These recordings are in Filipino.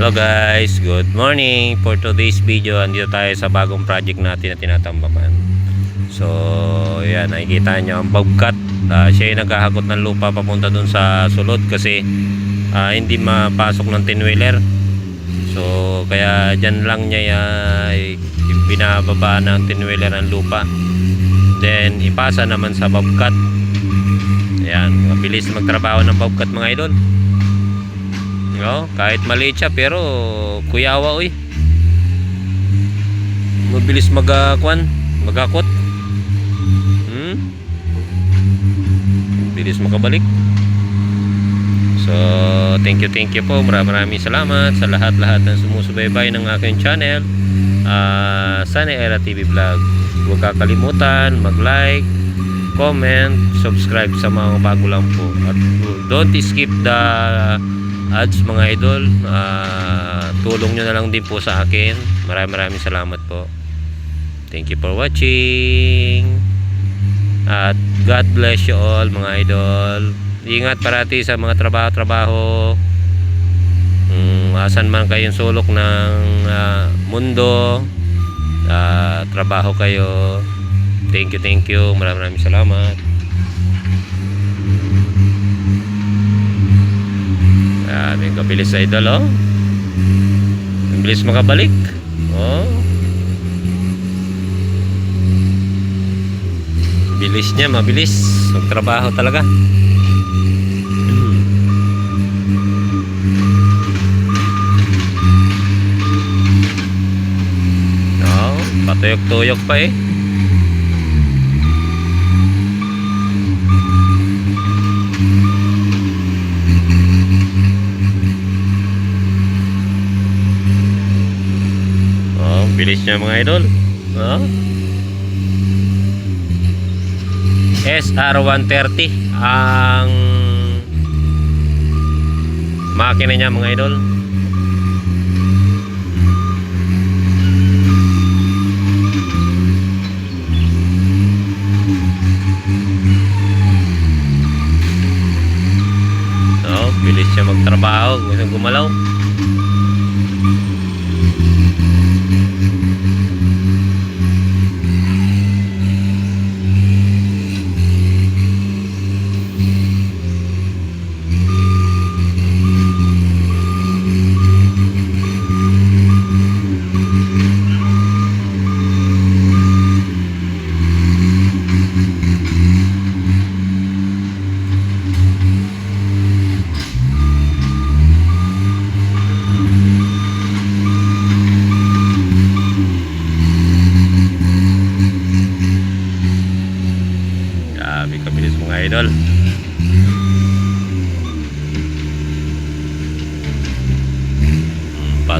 Hello guys, good morning. For today's video, andito tayo sa bagong project natin na tinatambakan. So, yan, nakikita nyo ang bobcat. Ah, siya yung naghahakot ng lupa papunta dun sa sulod kasi ah, hindi mapasok ng tinwheeler. So, kaya dyan lang niya ah, binababa ng tinwheeler ang lupa. Then, ipasa naman sa bobcat. Ayan, mabilis magtrabaho ng bobcat mga idol. No, kahit maliit siya pero kuyawa oy. Mabilis magakwan, magakot. Hmm? Bilis makabalik. So, thank you, thank you po. Maraming maraming salamat sa lahat-lahat ng sumusubaybay ng aking channel. Ah, Sunny Era TV Vlog. Huwag kakalimutan mag-like, comment, subscribe sa mga bago lang po. At don't skip the ads mga idol. Ah, tulong nyo na lang din po sa akin. Maraming maraming salamat po. Thank you for watching. At God bless you all mga idol. Ingat parati sa mga trabaho-trabaho. Mm, asan man kayong sulok ng ah, mundo. Ah, trabaho kayo. Thank you, thank you. Maraming maraming salamat. Grabe, kabilis idol, oh. Ang bilis makabalik. Oh. Bilis niya, mabilis. Magtrabaho talaga. Oh, patuyok-tuyok pa eh. Oh, bilis niya mga idol. Oh. SR130 ang makina niya mga idol. Bilis siya magtrabaho, gusto gumalaw.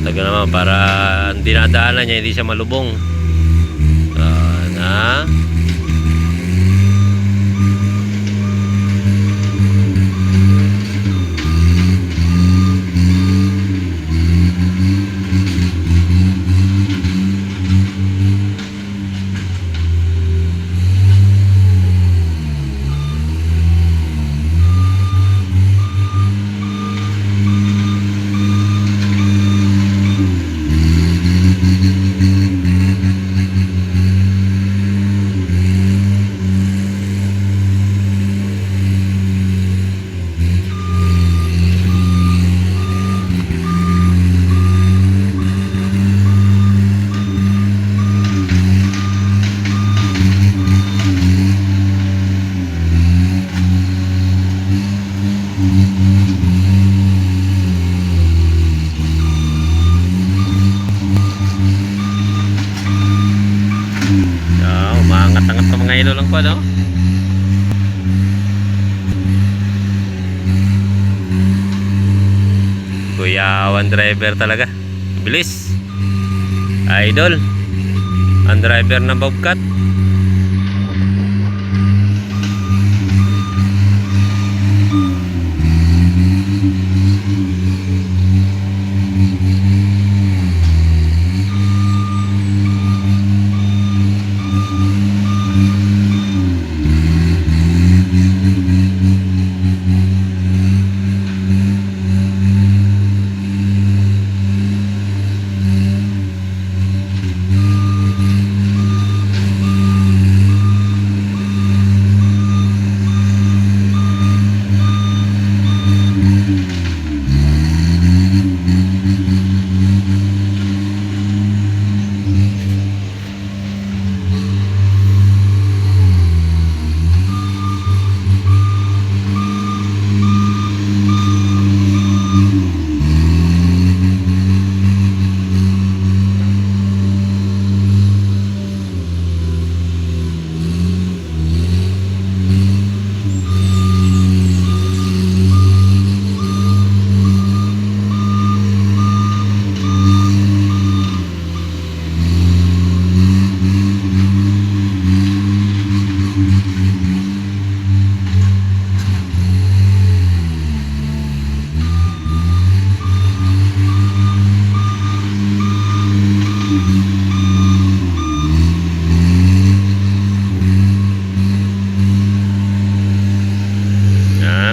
Na naman para ang dinadaanan niya hindi siya malubong. Ah, na. Pa, no? Kuyawan driver talaga. Bilis. Idol. Ang driver ng Bobcat.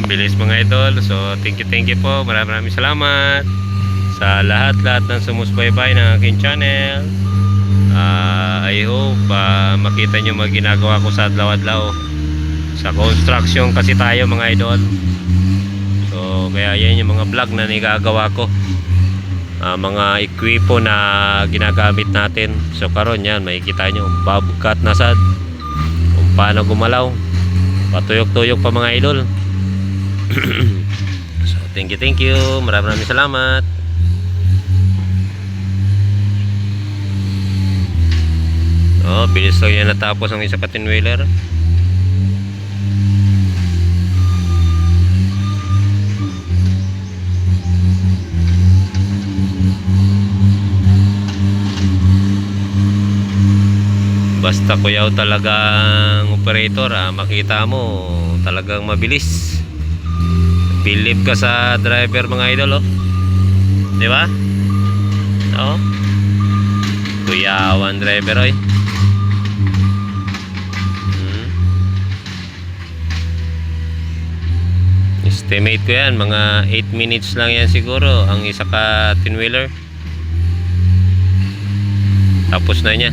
Bilis mga idol. So, thank you, thank you po. Maraming maraming salamat sa lahat-lahat ng sumusubaybay ng aking channel. Ah, I hope ah, makita nyo mga ginagawa ko sa adlaw-adlaw. Sa construction kasi tayo mga idol. So, kaya yan yung mga vlog na nagagawa ko. Ah, mga ekwipo na ginagamit natin. So, karon yan, makikita nyo, bobcat na sad. Kung paano gumalaw. Patuyok-tuyok pa mga idol. so, thank you, thank you. Maraming maraming salamat. Oh, bilis lang yan natapos ang isa patin wheeler. Basta kuyaw talagang operator, ah, makita mo talagang mabilis. Believe ka sa driver mga idol, oh. Di ba? Oo. Kuyawan driver, oy. Hmm. Estimate ko yan, mga 8 minutes lang yan siguro ang isa ka tinwheeler. Tapos na niya.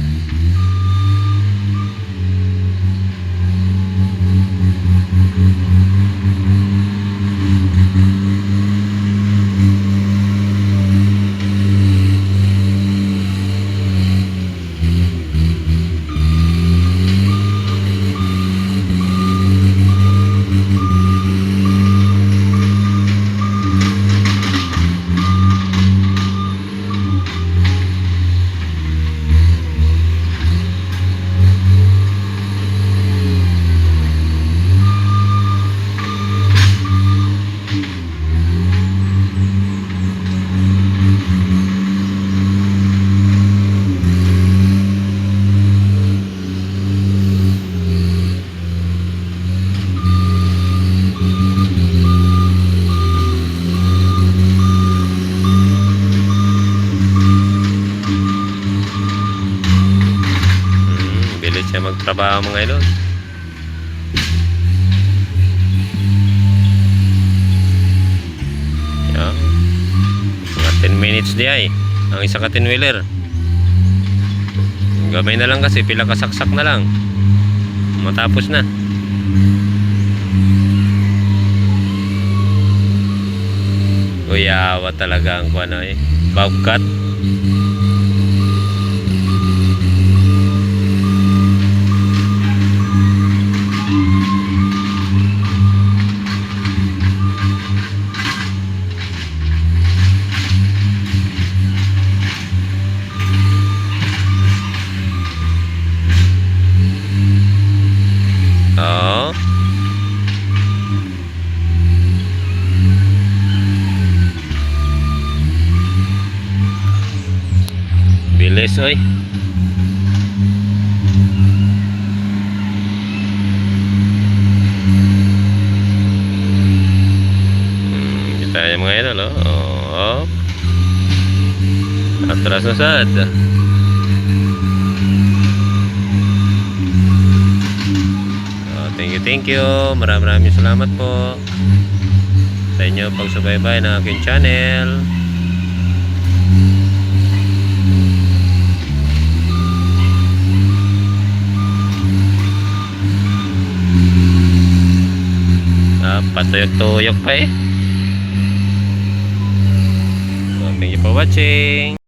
Magtrabaho mga idol. Mga 10 minutes di ay. Ang isa ka 10 wheeler. Gamay na lang kasi pila kasaksak na lang. Matapos na. Kuyawa talaga ang kuano eh. Bobcat. Bilis oy. Hmm, niya mga idol oh. Oo. Atras na sad. Oh, thank you, thank you. Maraming maraming salamat po sa inyo pagsubaybay ng aking channel. Ah, patuyok-tuyok pa eh. So, thank you for watching.